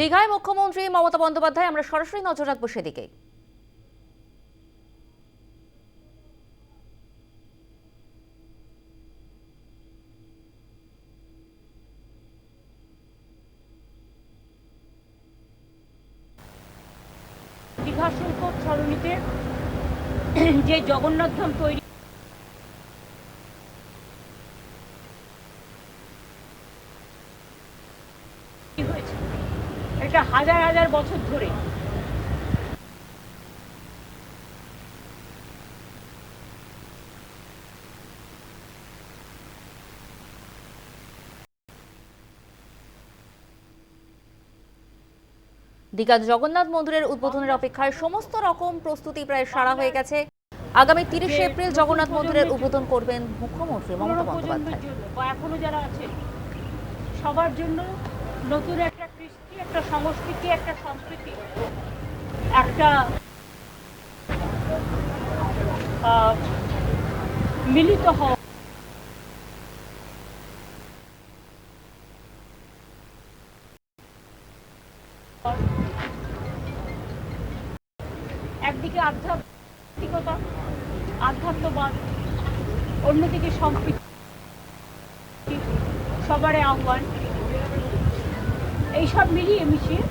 দীঘায় মুখ্যমন্ত্রী মমতা বন্দ্যোপাধ্যায়, আমরা সরাসরি নজর রাখব সেদিকে দীঘা শুল্ক সরণিতে যে জগন্নাথ ধাম তৈরি হয়েছে এটা হাজার হাজার বছর ধরে। দীঘা জগন্নাথ মন্দিরের উদ্বোধনের অপেক্ষায় সমস্ত রকম প্রস্তুতি প্রায় সারা হয়ে গেছে। আগামী তিরিশে এপ্রিল জগন্নাথ মন্দিরের উদ্বোধন করবেন মুখ্যমন্ত্রী মমতা বন্দ্যোপাধ্যায়। এখনও যারা আছে সবার জন্য নতুন একটা সংস্কৃতি একটা সংস্কৃতি একটা মিলিত হওয়া। একদিকে আধ্যাত্মিকতা আধ্যাত্মবাদ অন্যদিকে সম্প্রীতি। সবারই আহ্বান। এইসব মিলিয়ে মিশিয়ে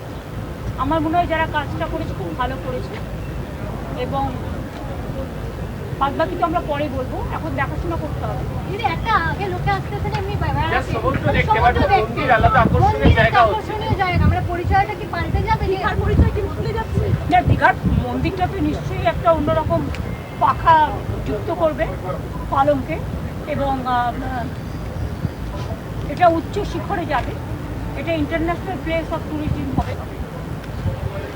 আমার মনে হয় যারা কাজটা করেছে খুব ভালো করেছে। এবং বাদ বাকি তো আমরা পরে বলব এখন দেখাশোনা করতে হবে। দিদি একটা আগে লোকে আসতেছে না এমনি সমুদ্র দেখতে সমুদ্র পারব, দেখতে। মন্দির আলাদা আকর্ষণীয় জায়গা আকর্ষণীয় জায়গা। আমরা পরিচয়টা কি পাল্টে যাবে? দীঘার পরিচয় কি ভুলে যাচ্ছে? না দীঘার মন্দিরটা তো নিশ্চয়ই একটা অন্যরকম পাখা যুক্ত করবে পালংকে এবং এটা উচ্চ শিখরে যাবে। এটা ইন্টারন্যাশনাল প্লেস অফ ট্যুরিজম হবে।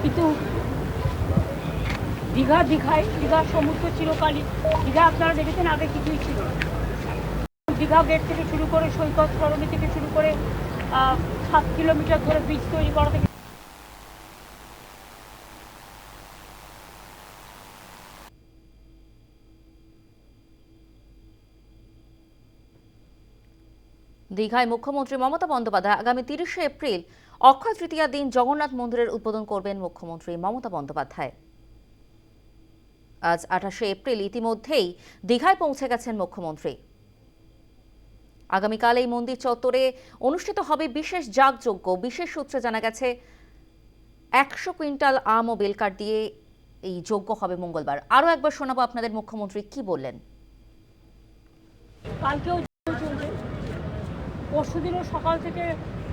কিন্তু দীঘা, দীঘায় দীঘার সমুদ্র চিরকালই, দীঘা আপনারা দেখেছেন আগে কিছুই ছিল দীঘা গেট থেকে শুরু করে সৈকত, সরণি থেকে শুরু করে সাত কিলোমিটার ধরে বীজ তৈরি করা থেকে দীঘায় মুখ্যমন্ত্রী মমতা বন্দ্যোপাধ্যায় আগামী তিরিশে এপ্রিল অক্ষয় তৃতীয়া দিন জগন্নাথ মন্দিরের উদ্বোধন করবেন মুখ্যমন্ত্রী মমতা বন্দ্যোপাধ্যায়। আজ আঠাশে এপ্রিল ইতিমধ্যেই দীঘায় পৌঁছে গেছেন মুখ্যমন্ত্রী। আগামীকাল এই মন্দির চত্বরে অনুষ্ঠিত হবে বিশেষ যাগযজ্ঞ। বিশেষ সূত্রে জানা গেছে, একশো কুইন্টাল আম ও বেলকার দিয়ে এই যজ্ঞ হবে মঙ্গলবার। আরও একবার শোনাবো আপনাদের মুখ্যমন্ত্রী কি বললেন। পরশুদিনও সকাল থেকে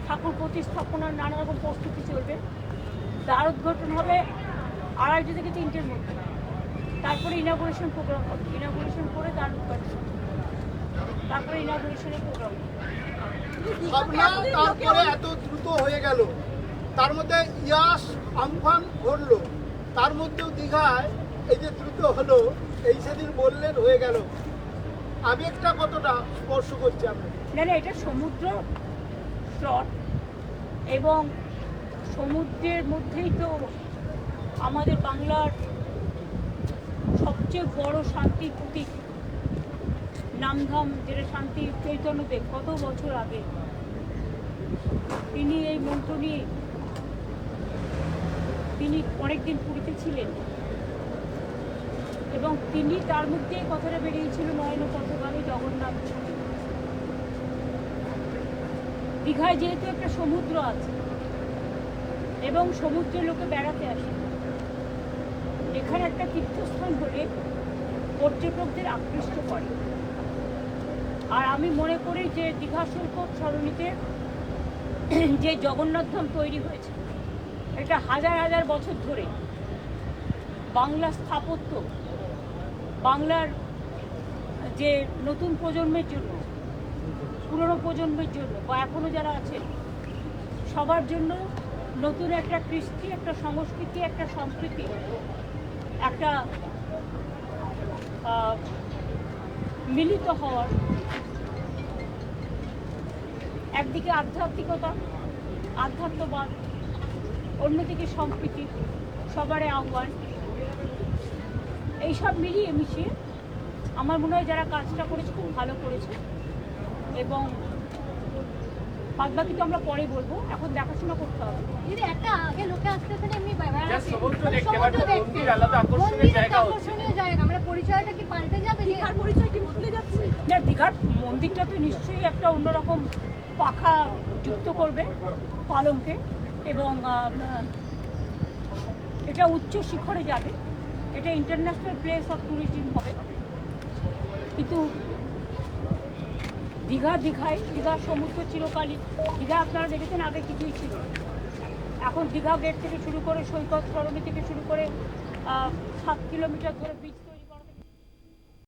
ঠাকুর প্রতিস্থাপনার নানা রকম প্রস্তুতি চলবে। দ্বার উদ্ঘাটন হবে আড়াইটে থেকে তিনটের মধ্যে। তারপরে ইনাগুরেশন প্রোগ্রাম হবে। ইনাগুরেশন করে দ্বার উদ্ঘাটন। তারপরে ইনাগুরেশনের প্রোগ্রাম তারপরে এত দ্রুত হয়ে গেল। তার মধ্যে ইয়াস আমফান ঘটলো। তার মধ্যেও দীঘায় এই যে দ্রুত হলো, এই সেদিন বললেন হয়ে গেল। আবেগটা কতটা স্পর্শ করছে আপনাকে না না, এটা সমুদ্র স্রট এবং সমুদ্রের মধ্যেই তো আমাদের বাংলার সবচেয়ে বড় শান্তির প্রতীক, নামধাম, যেটা শান্তি চৈতন্যদেব কত বছর আগে। তিনি এই মন্ত্র নিয়ে তিনি অনেকদিন পুরীতে ছিলেন এবং তিনি তার মধ্যে কথাটা বেরিয়েছিল নয়ন পথগামী জগন্নাথ। দীঘায় যেহেতু একটা সমুদ্র আছে এবং সমুদ্রে লোকে বেড়াতে আসে, এখানে একটা তীর্থস্থান হলে পর্যটকদের আকৃষ্ট করে। আর আমি মনে করি যে দীঘা শুল্ক সরণিতে যে জগন্নাথ ধাম তৈরি হয়েছে, এটা হাজার হাজার বছর ধরে বাংলা স্থাপত্য, বাংলার যে নতুন প্রজন্মের জন্য পুরনো প্রজন্মের জন্য বা এখনও যারা আছেন সবার জন্য নতুন একটা কৃষ্টি, একটা সংস্কৃতি একটা সংস্কৃতি একটা মিলিত হওয়ার একদিকে আধ্যাত্মিকতা, আধ্যাত্মবাদ, অন্যদিকে সম্প্রীতি, সবারই আহ্বান। এইসব মিলিয়ে মিশিয়ে আমার মনে হয় যারা কাজটা করেছে, খুব ভালো করেছে। এবং বাদ বাকি তো আমরা পরে বলব এখন দেখাশোনা করতে হবে। দিদি একটা আগে লোকে এমনি মানে মানে কি পাল্টে যাবে? দীঘার পরিচয় কি বদলে যাচ্ছে? না দীঘার মন্দিরটা তো নিশ্চয়ই একটা অন্যরকম পাখা যুক্ত করবে পালঙ্কে এবং এটা উচ্চ শিখরে যাবে। এটা ইন্টারন্যাশনাল প্লেস অফ ট্যুরিজম হবে। কিন্তু দীঘা দীঘায়, দীঘা সমুদ্র চিরকালই। দীঘা আপনারা দেখেছেন, আগে কিছুই ছিল এখন দীঘা গেট থেকে শুরু করে সৈকত সরণি থেকে শুরু করে সাত কিলোমিটার ধরে